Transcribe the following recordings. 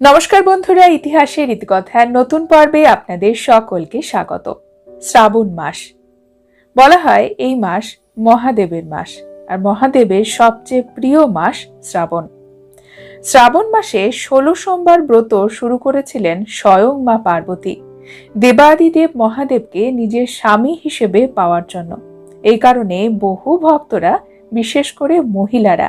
নমস্কার বন্ধুরা, ইতিহাসের রীতিকথার নতুন পর্বে আপনাদের সকলকে স্বাগত। শ্রাবণ মাস। বলা হয় এই মাস মহাদেবের মাস, আর মহাদেবের সবচেয়ে প্রিয় মাস শ্রাবণ। শ্রাবণ মাসে ষোলো সোমবার ব্রত শুরু করেছিলেন স্বয়ং মা পার্বতী। দেবাদিদেব মহাদেবকে নিজের স্বামী হিসেবে পাওয়ার জন্য। এই কারণে বহু ভক্তরা, বিশেষ করে মহিলারা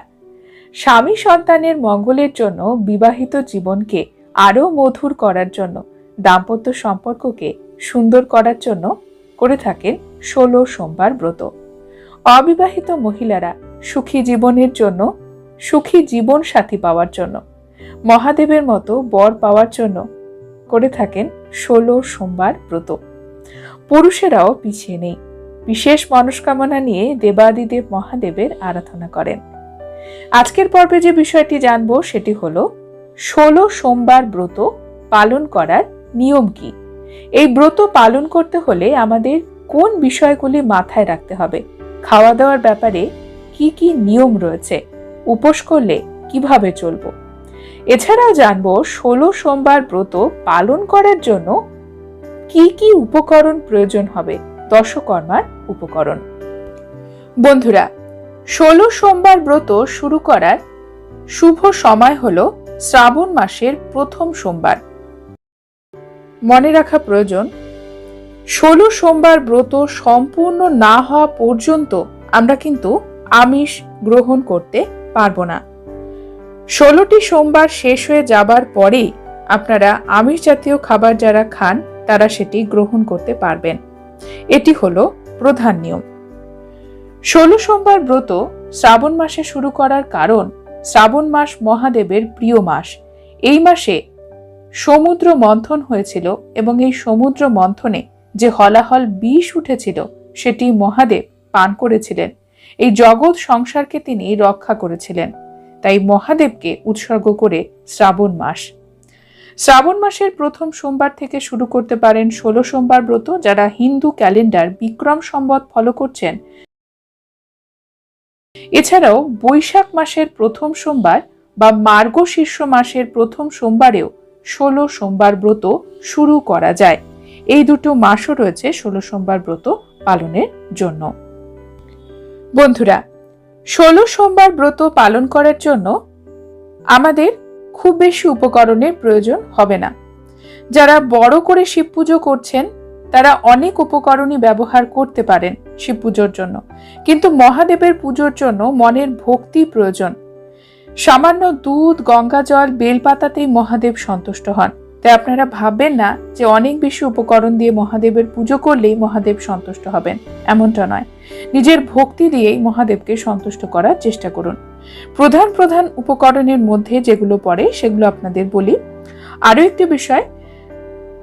স্বামী সন্তানের মঙ্গলের জন্য বিবাহিত জীবনকে আরও মধুর করার জন্য, দাম্পত্য সম্পর্ককে সুন্দর করার জন্য করে থাকেন ষোলো সোমবার ব্রত। অবিবাহিত মহিলারা সুখী জীবনের জন্য, সুখী জীবন সাথী পাওয়ার জন্য, মহাদেবের মতো বর পাওয়ার জন্য করে থাকেন ষোলো সোমবার ব্রত। পুরুষেরাও পিছিয়ে নেই। বিশেষ মনস্কামনা নিয়ে দেবাদিদেব মহাদেবের আরাধনা করেন। আজকের পর্বে যে বিষয়টি জানব সেটি হলো, ষোলো সোমবার ব্রত পালন করার নিয়ম কি? এই ব্রত পালন করতে হলে আমাদের কোন বিষয়গুলি মাথায় রাখতে হবে? খাওয়া দাওয়ার ব্যাপারে কি কি নিয়ম রয়েছে? উপোস করলে কীভাবে চলবো? এছাড়াও জানব, ষোলো সোমবার ব্রত পালন করার জন্য কি কি উপকরণ প্রয়োজন হবে? দশকর্মার উপকরণ। বন্ধুরা ষোলো সোমবার ব্রত শুরু করার শুভ সময় হল শ্রাবণ মাসের প্রথম সোমবার। মনে রাখা প্রয়োজন, ষোলো সোমবার ব্রত সম্পূর্ণ না হওয়া পর্যন্ত আমরা কিন্তু আমিষ গ্রহণ করতে পারব না। ষোলোটি সোমবার শেষ হয়ে যাবার পরেই আপনারা আমিষ জাতীয় খাবার যারা খান, তারা সেটি গ্রহণ করতে পারবেন। এটি হলো প্রধান নিয়ম। ষোলো সোমবার ব্রত শ্রাবণ মাসে শুরু করার কারণ শ্রাবণ মাস মহাদেবের প্রিয় মাস। এই মাসে সমুদ্র মন্থন হয়েছিল এবং এই সমুদ্র মন্থনে যে হলাহল বিষ উঠেছিল, সেটি মহাদেব পান করেছিলেন। এই জগৎ সংসারকে তিনি রক্ষা করেছিলেন। তাই মহাদেবকে উৎসর্গ করে শ্রাবণ মাস। শ্রাবণ মাসের প্রথম সোমবার থেকে শুরু করতে পারেন ষোলো সোমবার ব্রত, যারা হিন্দু ক্যালেন্ডার বিক্রম সম্বত ফলো করছেন এছাড়াও বৈশাখ মাসের প্রথম সোমবার বা মার্গ শীর্ষ মাসের প্রথম সোমবারেও ষোলো সোমবার ব্রত শুরু করা যায়। এই দুটো মাসও রয়েছে ষোলো সোমবার ব্রত পালনের জন্য। বন্ধুরা, ষোলো সোমবার ব্রত পালন করার জন্য আমাদের খুব বেশি উপকরণের প্রয়োজন হবে না। যারা বড় করে শিব পুজো করছেন তারা অনেক উপকরণই ব্যবহার করতে পারেন শিব পুজোর জন্য। কিন্তু মহাদেবের পুজোর জন্য মনের ভক্তি প্রয়োজন। সামান্য দুধ, গঙ্গা জল, বেলপাতাতেই মহাদেব সন্তুষ্ট হন। তাই আপনারা ভাববেন না যে অনেক বেশি উপকরণ দিয়ে মহাদেবের পুজো করলেই মহাদেব সন্তুষ্ট হবেন। এমনটা নয়। নিজের ভক্তি দিয়েই মহাদেবকে সন্তুষ্ট করার চেষ্টা করুন। প্রধান প্রধান উপকরণের মধ্যে যেগুলো পড়ে সেগুলো আপনাদের বলি। আরও একটি বিষয়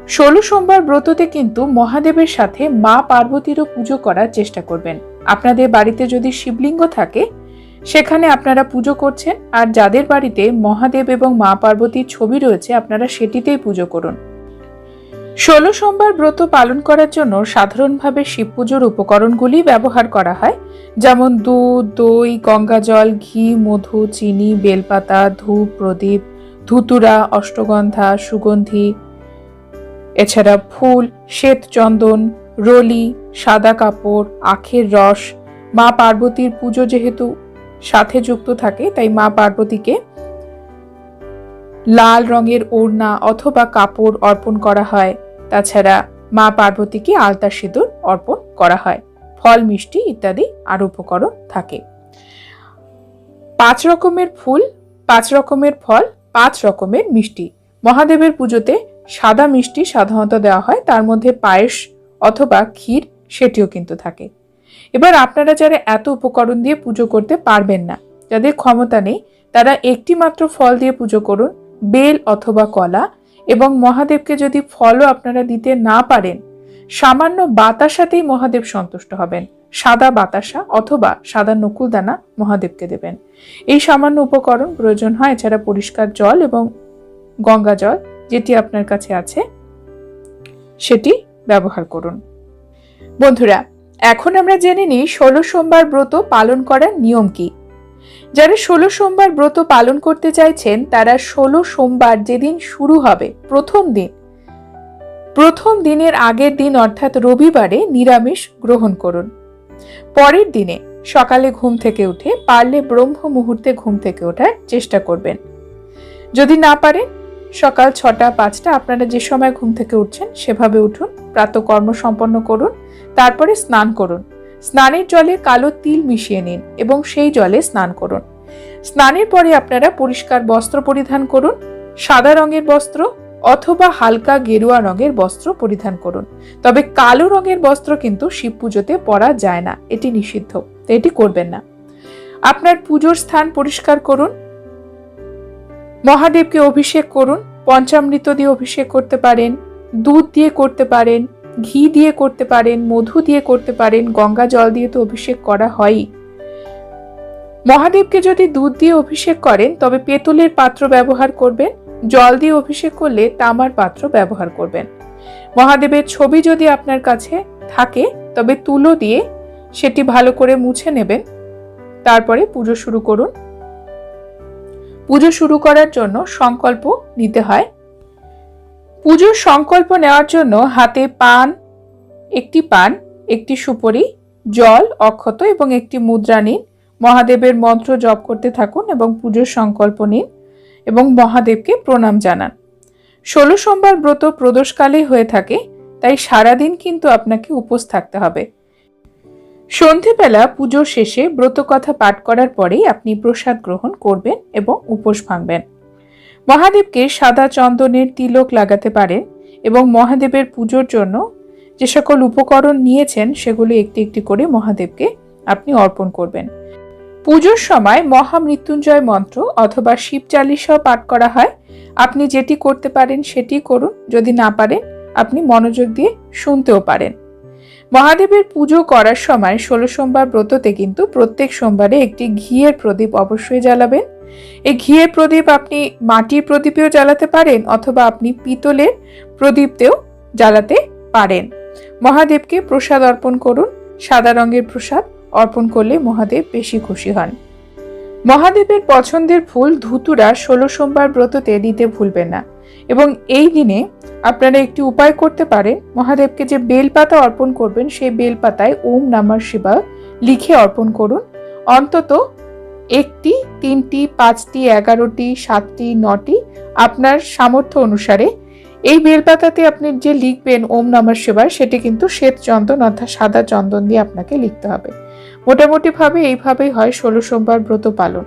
ষোলো সোমবার ব্রততে কিন্তু মহাদেবের সাথে মা পার্বতীরও পুজো করার চেষ্টা করবেন। আপনাদের বাড়িতে যদি শিবলিঙ্গ থাকে, সেখানে আপনারা পুজো করছেন আর যাদের বাড়িতে মহাদেব এবং মা পার্বতীর ছবি রয়েছে, আপনারা সেটিতেই পুজো করুন। ষোলো সোমবার ব্রত পালন করার জন্য সাধারণভাবে শিব পুজোর উপকরণগুলি ব্যবহার করা হয়, যেমন দুধ, দই, গঙ্গা জল, ঘি, মধু, চিনি, বেলপাতা, ধূপ, প্রদীপ, ধুতুরা, অষ্টগন্ধা, সুগন্ধি এছাড়া ফুল, শ্বেত চন্দন, রলি, সাদা কাপড়, আখের রস, মা পার্বতীর পুজো যেহেতু সাথে যুক্ত থাকে, তাই মা পার্বতীকে লাল রঙের ওড়না অথবা কাপড় অর্পণ করা হয়। তাছাড়া মা পার্বতীকে আলতা সিঁদুর অর্পণ করা হয়। ফল, মিষ্টি ইত্যাদি আর উপকরণ থাকে। পাঁচ রকমের ফুল, পাঁচ রকমের ফল, পাঁচ রকমের মিষ্টি। মহাদেবের পুজোতে সাদা মিষ্টি সাধারণত দেওয়া হয়, তার মধ্যে পায়েস অথবা ক্ষীর সেটিও কিন্তু থাকে। এবার আপনারা যারা এত উপকরণ দিয়ে পুজো করতে পারবেন না, যাদের ক্ষমতা নেই, তারা একটি মাত্র ফল দিয়ে পুজো করুন, বেল অথবা কলা এবং মহাদেবকে যদি ফলও আপনারা দিতে না পারেন, সামান্য বাতাসাতেই মহাদেব সন্তুষ্ট হবেন। সাদা বাতাসা অথবা সাদা নকুলদানা মহাদেবকে দেবেন। এই সামান্য উপকরণ প্রয়োজন হয় এছাড়া পরিষ্কার জল এবং গঙ্গা জল যেটি আপনার কাছে আছে, সেটি ব্যবহার করুন। বন্ধুরা, এখন আমরা জেনে নিই ষোলো সোমবার ব্রত পালন করার নিয়ম কি। যারা ষোলো সোমবার ব্রত পালন করতে চাইছেন, তারা ষোলো সোমবার যেদিন শুরু হবে, প্রথম দিন। প্রথম দিনের আগের দিন, অর্থাৎ রবিবারে, নিরামিষ গ্রহণ করুন। পরের দিনে সকালে ঘুম থেকে উঠে পারলে ব্রহ্ম মুহূর্তে ঘুম থেকে ওঠার চেষ্টা করবেন। যদি না পারেন সকাল ছটা, পাঁচটা, আপনারা যে সময় ঘুম থেকে উঠছেন সেভাবে উঠুন, প্রাতকর্ম সম্পন্ন করুন, তারপরে স্নান করুন। স্নানের জলে কালো তিল মিশিয়ে নিন এবং সেই জলে স্নান করুন। স্নানের পরে আপনারা পরিষ্কার বস্ত্র পরিধান করুন, সাদা রঙের বস্ত্র অথবা হালকা গেরুয়া রঙের বস্ত্র পরিধান করুন। তবে কালো রঙের বস্ত্র কিন্তু শিব পুজোতে পরা যায় না, এটি নিষিদ্ধ, এটি করবেন না। আপনার পুজোর স্থান পরিষ্কার করুন মহাদেবকে অভিষেক করুন, পঞ্চামৃত দিয়ে অভিষেক করতে পারেন, দুধ দিয়ে করতে পারেন, ঘি দিয়ে করতে পারেন, মধু দিয়ে করতে পারেন, গঙ্গা জল দিয়ে তো অভিষেক করা হয়ই। মহাদেবকে যদি দুধ দিয়ে অভিষেক করেন, তবে পেতলের পাত্র ব্যবহার করবেন, জল দিয়ে অভিষেক করলে তামার পাত্র ব্যবহার করবেন। মহাদেবের ছবি যদি আপনার কাছে থাকে, তবে তুলো দিয়ে সেটি ভালো করে মুছে নেবেন, তারপরে পুজো শুরু করুন। পুজো শুরু করার জন্য সংকল্প নিতে হয়। পুজোর সংকল্প নেওয়ার জন্য হাতে পান, একটি পান, একটি সুপরি, জল, অক্ষত এবং একটি মুদ্রা নিন। মহাদেবের মন্ত্র জপ করতে থাকুন এবং পুজোর সংকল্প নিন এবং মহাদেবকে প্রণাম জানান। ষোলো সোমবার ব্রত প্রদোষকালে হয়ে থাকে, তাই সারাদিন কিন্তু আপনাকে উপোস থাকতে হবে। সন্ধেবেলা পুজোর শেষে ব্রত কথা পাঠ করার পরেই আপনি প্রসাদ গ্রহণ করবেন এবং উপোস ভাঙবেন। মহাদেবকে সাদা চন্দনের তিলক লাগাতে পারেন এবং মহাদেবের পুজোর জন্য যে সকল উপকরণ নিয়েছেন সেগুলো একটি একটি করে মহাদেবকে আপনি অর্পণ করবেন। পুজোর সময় মহামৃত্যুঞ্জয় মন্ত্র অথবা শিব চালিসাও পাঠ করা হয়। আপনি যেটি করতে পারেন সেটি করুন, যদি না পারেন আপনি মনোযোগ দিয়ে শুনতেও পারেন। মহাদেবের পুজো করার সময় ষোলো সোমবার ব্রততে কিন্তু প্রত্যেক সোমবারে একটি ঘিয়ের প্রদীপ অবশ্যই জ্বালাবেন। এই ঘিয়ের প্রদীপ আপনি মাটির প্রদীপেও জ্বালাতে পারেন অথবা আপনি পিতলের প্রদীপতেও জ্বালাতে পারেন। মহাদেবকে প্রসাদ অর্পণ করুন, সাদা রঙের প্রসাদ অর্পণ করলে মহাদেব বেশি খুশি হন। মহাদেবের পছন্দের ফুল ধুতুরা ষোলো সোমবার ব্রততে দিতে ভুলবেন না। এবং এই দিনে আপনারা একটি উপায় করতে পারেন। মহাদেবকে যে বেলপাতা অর্পণ করবেন, সেই বেলপাতায় ওম নামার শিবা লিখে অর্পণ করুন। অন্তত একটি, তিনটি, পাঁচটি, এগারোটি, সাতটি, নটি আপনার সামর্থ্য অনুসারে এই বেলপাতাতে আপনি যে লিখবেন ওম নমঃ শিবায় সেটি কিন্তু শ্বেত চন্দন অর্থাৎ সাদা চন্দন দিয়ে আপনাকে লিখতে হবে। মোটামুটি ভাবে এইভাবেই হয় ষোলো সোমবার ব্রত পালন।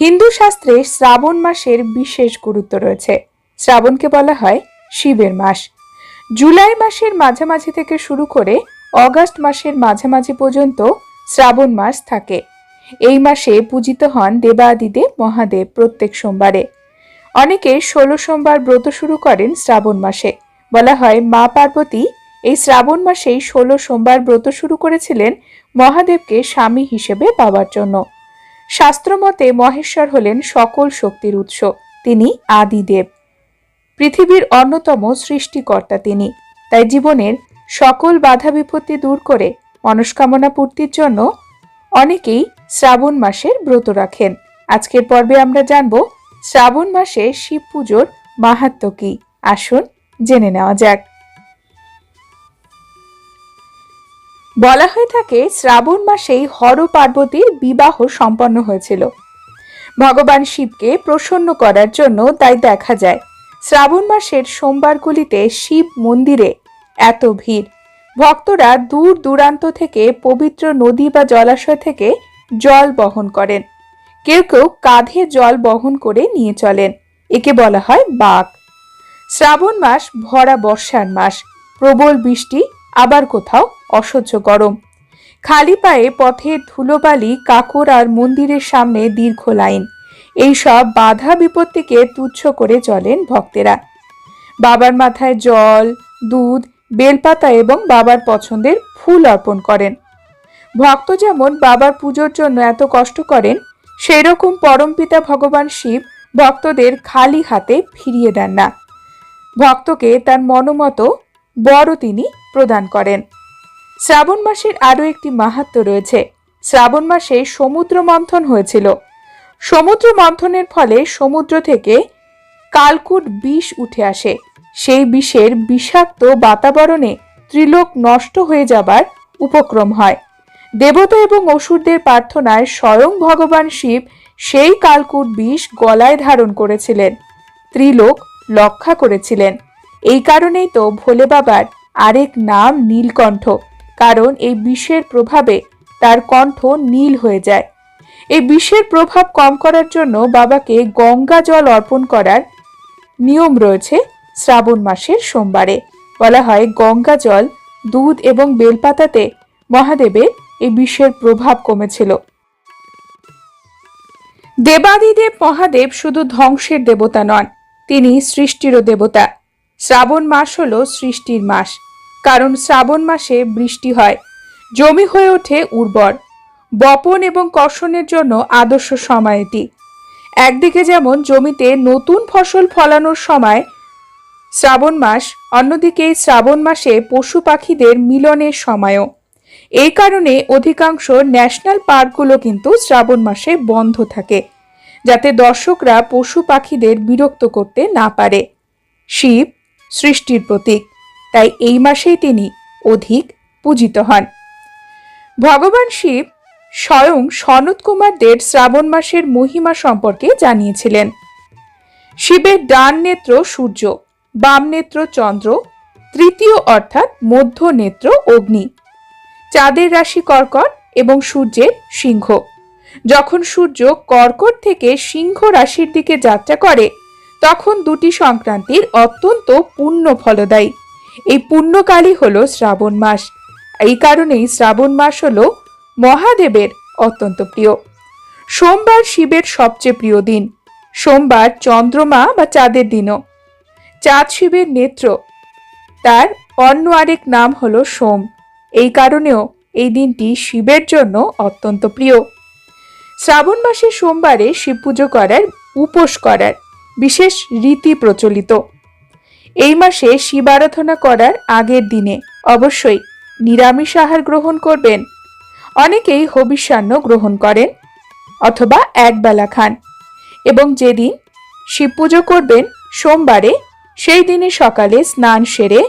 হিন্দু শাস্ত্রে শ্রাবণ মাসের বিশেষ গুরুত্ব রয়েছে। শ্রাবণকে বলা হয় শিবের মাস। জুলাই মাসের মাঝামাঝি থেকে শুরু করে অগাস্ট মাসের মাঝামাঝি পর্যন্ত শ্রাবণ মাস থাকে। এই মাসে পূজিত হন দেবাদিদেব মহাদেব প্রত্যেক সোমবারে। অনেকে ষোলো সোমবার ব্রত শুরু করেন শ্রাবণ মাসে। বলা হয় মা পার্বতী এই শ্রাবণ মাসেই ষোলো সোমবার ব্রত শুরু করেছিলেন মহাদেবকে স্বামী হিসেবে পাওয়ার জন্য। শাস্ত্রমতে মহেশ্বর হলেন সকল শক্তির উৎস। তিনি আদিদেব। পৃথিবীর অন্যতম সৃষ্টিকর্তা তিনি। তাই জীবনের সকল বাধা বিপত্তি দূর করে মনস্কামনা পূর্তির জন্য অনেকেই শ্রাবণ মাসের ব্রত রাখেন। আজকের পর্বে আমরা জানব শ্রাবণ মাসে শিব পুজোর মাহাত্ম কি। আসুন জেনে নেওয়া যাক। বলা হয়ে থাকে, শ্রাবণ মাসেই হর পার্বতীর বিবাহ সম্পন্ন হয়েছিল। ভগবান শিবকে প্রসন্ন করার জন্য তাই দেখা যায়, শ্রাবণ মাসের সোমবারগুলিতে শিব মন্দিরে এত ভিড়। ভক্তরা দূর দূরান্ত থেকে পবিত্র নদী বা জলাশয় থেকে জল বহন করেন। কেউ কেউ কাঁধে জল বহন করে নিয়ে চলেন, একে বলা হয় বাঘ। শ্রাবণ মাস ভরা বর্ষার মাস, প্রবল বৃষ্টি আবার কোথাও অসহ্য গরম। খালি পায়ে পথের ধুলোবালি কাকর আর মন্দিরের সামনে দীর্ঘ লাইন। এইসব বাধা বিপত্তিকে তুচ্ছ করে চলেন ভক্তেরা। বাবার মাথায় জল, দুধ, বেলপাতা এবং বাবার পছন্দের ফুল অর্পণ করেন। ভক্ত যেমন বাবার পুজোর জন্য এত কষ্ট করেন সেই রকম পরমপিতা ভগবান শিব ভক্তদের খালি হাতে ফিরিয়ে দেন না। ভক্তকে তার মনোমতো বড় তিনি প্রদান করেন। শ্রাবণ মাসের আরও একটি মাহাত্ম রয়েছে। শ্রাবণ মাসে সমুদ্র মন্থন হয়েছিল। সমুদ্র মন্থনের ফলে সমুদ্র থেকে কালকুট বিষ উঠে আসে। সেই বিষের বিষাক্ত বাতাবরণে ত্রিলোক নষ্ট হয়ে যাবার উপক্রম হয়। দেবতা এবং অসুরদের প্রার্থনায় স্বয়ং ভগবান শিব সেই কালকুট বিষ গলায় ধারণ করেছিলেন। ত্রিলোক রক্ষা করেছিলেন। এই কারণেই তো ভোলে বাবার আরেক নাম নীলকণ্ঠ, কারণ এই বিষের প্রভাবে তার কণ্ঠ নীল হয়ে যায়। এই বিষের প্রভাব কম করার জন্য বাবাকে গঙ্গা জল অর্পণ করার নিয়ম রয়েছে শ্রাবণ মাসের সোমবারে। বলা হয় গঙ্গা জল, দুধ এবং বেলপাতাতে মহাদেবের এই বিষের প্রভাব কমেছিল। দেবাদিদেব মহাদেব শুধু ধ্বংসের দেবতা নন, তিনি সৃষ্টিরও দেবতা। শ্রাবণ মাস হল সৃষ্টির মাস। কারণ শ্রাবণ মাসে বৃষ্টি হয়। জমি হয়ে ওঠে উর্বর। বপন এবং কর্ষণের জন্য আদর্শ সময় এটি। একদিকে যেমন জমিতে নতুন ফসল ফলানোর সময় শ্রাবণ মাস, অন্যদিকে শ্রাবণ মাসে পশু পাখিদের মিলনের সময়ও। এই কারণে অধিকাংশ ন্যাশনাল পার্কগুলো কিন্তু শ্রাবণ মাসে বন্ধ থাকে, যাতে দর্শকরা পশু পাখিদের বিরক্ত করতে না পারে। শিব সৃষ্টির প্রতীক। তাই এই মাসেই তিনি অধিক পূজিত হন। ভগবান শিব স্বয়ং সনত কুমারদের শ্রাবণ মাসের মহিমা সম্পর্কে জানিয়েছিলেন। শিবের ডান নেত্র সূর্য, বাম নেত্র চন্দ্র, তৃতীয় অর্থাৎ মধ্য নেত্র অগ্নি, চাঁদের রাশি কর্কট এবং সূর্যের সিংহ। যখন সূর্য কর্কট থেকে সিংহ রাশির দিকে যাত্রা করে, তখন দুটি সংক্রান্তির অত্যন্ত পূর্ণ ফলদায়ী। এই পুণ্যকালই হলো শ্রাবণ মাস। এই কারণেই শ্রাবণ মাস হলো মহাদেবের অত্যন্ত প্রিয়। সোমবার শিবের সবচেয়ে প্রিয় দিন। সোমবার চন্দ্রমা বা চাঁদের দিনও। চাঁদ শিবের নেত্র। তার অন্য আরেক নাম হলো সোম। এই কারণেও এই দিনটি শিবের জন্য অত্যন্ত প্রিয়। শ্রাবণ মাসে সোমবারে শিব পুজো করার, উপোস করার বিশেষ রীতি প্রচলিত। এই মাসে শিব আরাধনা করার আগের দিনে অবশ্যই নিরামিষ আহার গ্রহণ করবেন। অনেকেই হবিষ্যান্ন গ্রহণ করেন অথবা একবেলা খান এবং যেদিন শিব পুজো করবেন সোমবারে, সেই দিনে সকালে স্নান সেরে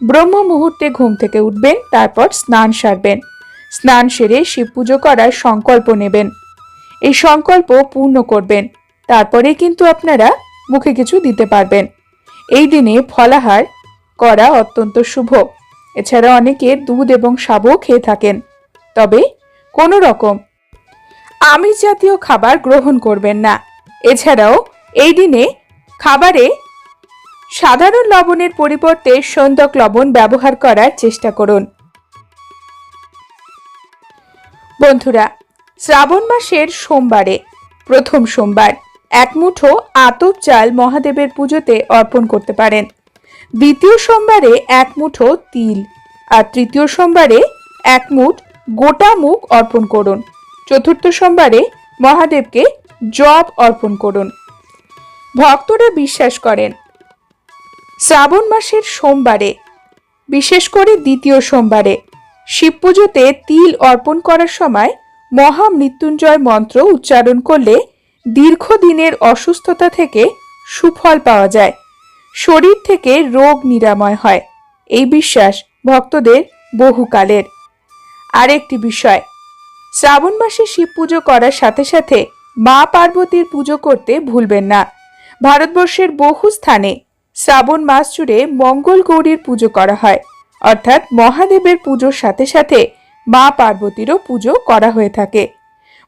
ব্রহ্ম মুহূর্তে ঘুম থেকে উঠবেন, তারপর স্নান সারবেন। স্নান সেরে শিব পুজো করার সংকল্প নেবেন। এই সংকল্প পূর্ণ করবেন। তারপরে কিন্তু আপনারা মুখে কিছু দিতে পারবেন। এই দিনে ফলাহার করা অত্যন্ত শুভ। এছাড়া অনেকে দুধ এবং সাবও খেয়ে থাকেন। তবে কোনো রকম আমিষ জাতীয় খাবার গ্রহণ করবেন না। এছাড়াও এই দিনে খাবারে সাধারণ লবণের পরিবর্তে সন্দক লবণ ব্যবহার করার চেষ্টা করুন। বন্ধুরা, শ্রাবণ মাসের সোমবারে, প্রথম সোমবার এক মুঠো আতপ চাল মহাদেবের পুজোতে অর্পণ করতে পারেন। দ্বিতীয় সোমবারে এক মুঠো তিল আর তৃতীয় সোমবারে এক মুঠ গোটা মুখ অর্পণ করুন। চতুর্থ সোমবারে মহাদেবকে জব অর্পণ করুন। ভক্তরা বিশ্বাস করেন, শ্রাবণ মাসের সোমবারে, বিশেষ করে দ্বিতীয় সোমবারে, শিব পুজোতে তিল অর্পণ করার সময় মহামৃত্যুঞ্জয় মন্ত্র উচ্চারণ করলে দীর্ঘদিনের অসুস্থতা থেকে সুফল পাওয়া যায়। শরীর থেকে রোগ নিরাময় হয়। এই বিশ্বাস ভক্তদের বহুকালের। আরেকটি বিষয়, শ্রাবণ মাসে শিব পুজো করার সাথে সাথে মা পার্বতীর পুজো করতে ভুলবেন না। ভারতবর্ষের বহু স্থানে শ্রাবণ মাস জুড়ে মঙ্গল গৌরীর পুজো করা হয়। অর্থাৎ মহাদেবের পুজোর সাথে সাথে মা পার্বতীরও পুজো করা হয়ে থাকে।